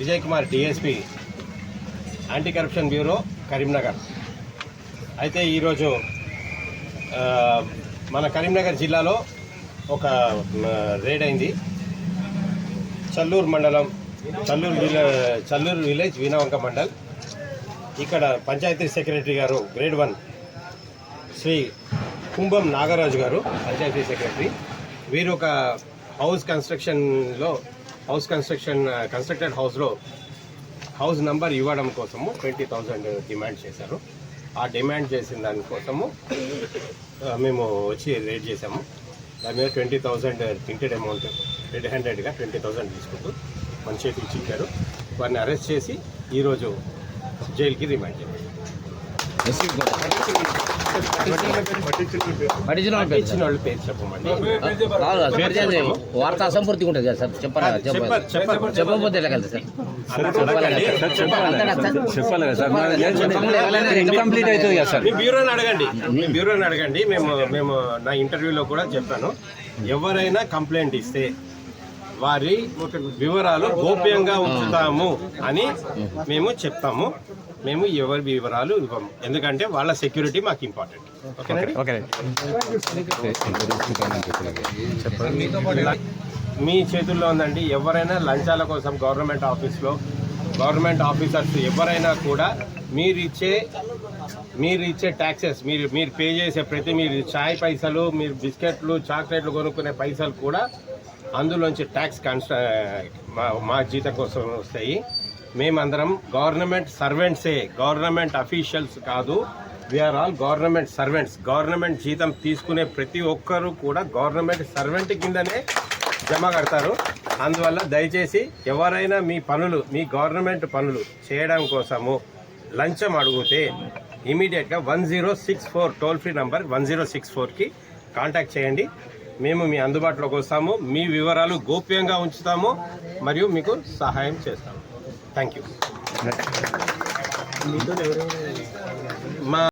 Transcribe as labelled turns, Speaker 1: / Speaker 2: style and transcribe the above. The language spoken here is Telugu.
Speaker 1: Vijay Kumar DSP anti corruption bureau Karimnagar. అయితే ఈరోజు మన కరీంనగర్ జిల్లాలో ఒక రేడ్ అయింది. చల్లూరు మండలం చల్లూరు చల్లూరు విలేజ్ వీణవంక మండల్. ఇక్కడ పంచాయతీ సెక్రటరీ గారు గ్రేడ్ వన్ శ్రీ కుంభం నాగరాజు గారు పంచాయతీ సెక్రటరీ. వీరు ఒక హౌస్ కన్స్ట్రక్షన్లో హౌస్ కన్స్ట్రక్షన్ కన్స్ట్రక్టెడ్ హౌస్లో హౌస్ నంబర్ ఇవ్వడం కోసము ట్వంటీ థౌజండ్ డిమాండ్ చేశారు. ఆ డిమాండ్ చేసిన దానికోసము మేము వచ్చి రేట్ చేసాము దాని మీద twenty thousand printed amount red హ్యాండెడ్గా ట్వంటీ థౌజండ్ తీసుకుంటూ మన చేతికి ఇచ్చారు. వారిని అరెస్ట్ చేసి ఈరోజు జైలుకి రిమాండ్ చేశారు.
Speaker 2: పట్టించిన వాళ్ళు
Speaker 1: ఇచ్చిన వాళ్ళ పేరు చెప్పమండి.
Speaker 2: వార్త అసంపూర్తిగా ఉంటుంది కదా సార్ చెప్పాలి చెప్పకపోతే ఎలా కదా సార్?
Speaker 3: చెప్పాలి కదా సార్ మరి ఇన్కంప్లీట్ అవుతుంది కదా సార్
Speaker 1: మీ బ్యూరోని అడగండి మీ బ్యూరోని అడగండి మేము మేము నా ఇంటర్వ్యూలో కూడా చెప్పాను ఎవరైనా కంప్లైంట్ ఇస్తే వారి వివరాలు గోప్యంగా ఉంచుతాము అని మేము చెప్తాము మేము ఎవరి వివరాలు ఇవ్వము. ఎందుకంటే వాళ్ళ సెక్యూరిటీ మాకు ఇంపార్టెంట్ మీ చేతుల్లో ఉందండి. ఎవరైనా లంచాల కోసం గవర్నమెంట్ ఆఫీస్లో గవర్నమెంట్ ఆఫీసర్స్ ఎవరైనా కూడా మీరు ఇచ్చే మీరు ఇచ్చే ట్యాక్సెస్ మీరు మీరు పే చేసే ప్రతి మీరు చాయ్ పైసలు మీరు బిస్కెట్లు చాక్లెట్లు కొనుక్కునే పైసలు కూడా అందులోంచి ట్యాక్స్ కన్స్ట మా మా జీతం కోసం వస్తాయి. మేమందరం గవర్నమెంట్ సర్వెంట్సే గవర్నమెంట్ అఫీషియల్స్ కాదు. We are all government servants. Government జీతం తీసుకునే ప్రతి ఒక్కరూ కూడా గవర్నమెంట్ సర్వెంట్ కిందనే జమ కడతారు. అందువల్ల దయచేసి ఎవరైనా మీ పనులు మీ గవర్నమెంట్ పనులు చేయడం కోసము లంచం అడిగితే ఇమీడియట్గా one zero six four toll free number one zero six ఫోర్కి కాంటాక్ట్ చేయండి. మేము మీ అందుబాటులోకి వస్తాము. మీ వివరాలు గోప్యంగా ఉంచుతాము. మరియు మీకు సహాయం చేస్తాము. థ్యాంక్ యూ మా